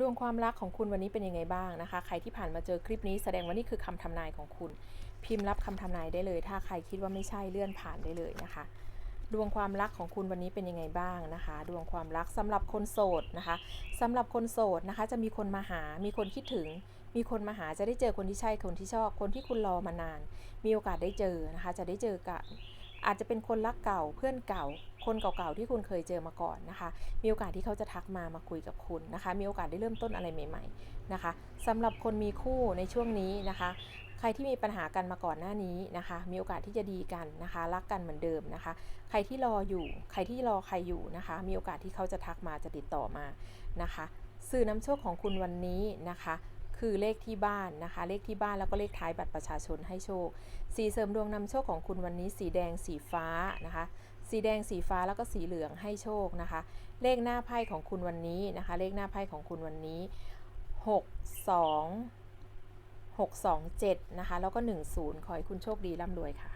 ดวงความรักของคุณวันนี้เป็นยังไงบ้างนะคะ ใครที่ผ่านมาเจอคลิปนี้แสดงว่านี่คือคำทำนายของคุณ พิมพ์รับคำทำนายได้เลย ถ้าใครคิดว่าไม่ใช่เลื่อนผ่านได้เลยนะคะ ดวงความรักของคุณวันนี้เป็นยังไงบ้างนะคะ ดวงความรักสำหรับคนโสดนะคะสำหรับคนโสดนะคะ จะมีคนมาหา มีคนคิดถึง มีคนมาหาจะได้เจอคนที่ใช่คนที่ชอบ คนที่คุณรอมานาน มีโอกาสได้เจอนะคะ จะได้เจอกัน อาจจะเป็นคนรักเก่าเพื่อนเก่า คนเก่าๆที่คุณเคยเจอมาก่อนนะคะ มีโอกาสที่เขาจะทักมามาคุยกับคุณนะคะ มีโอกาสได้เริ่มต้นอะไรใหม่ ๆนะคะสำหรับคนมีคู่ในช่วงนี้นะคะ ใครที่มีปัญหากันมาก่อนหน้านี้นะคะ มีโอกาสที่จะดีกันนะคะ รักกันเหมือนเดิมนะคะ ใครที่รออยู่ ใครที่รอใครอยู่นะคะ มีโอกาสที่เขาจะทักมาจะติดต่อมานะคะ สื่อนำโชคของคุณวันนี้นะคะ คือเลขที่บ้านนะคะ เลขที่บ้านแล้วก็เลขท้ายบัตรประชาชนให้โชค สีเสริมดวงนำโชคของคุณวันนี้ สีแดงสีฟ้านะคะ สีแดงสีฟ้าแล้วก็สีเหลืองให้โชคนะคะ เลขหน้าไพ่ของคุณวันนี้นะคะ เลขหน้าไพ่ของคุณวันนี้ 6 2 6 2 7นะคะแล้วก็ 10 ขอให้คุณโชคดีร่ำรวยค่ะ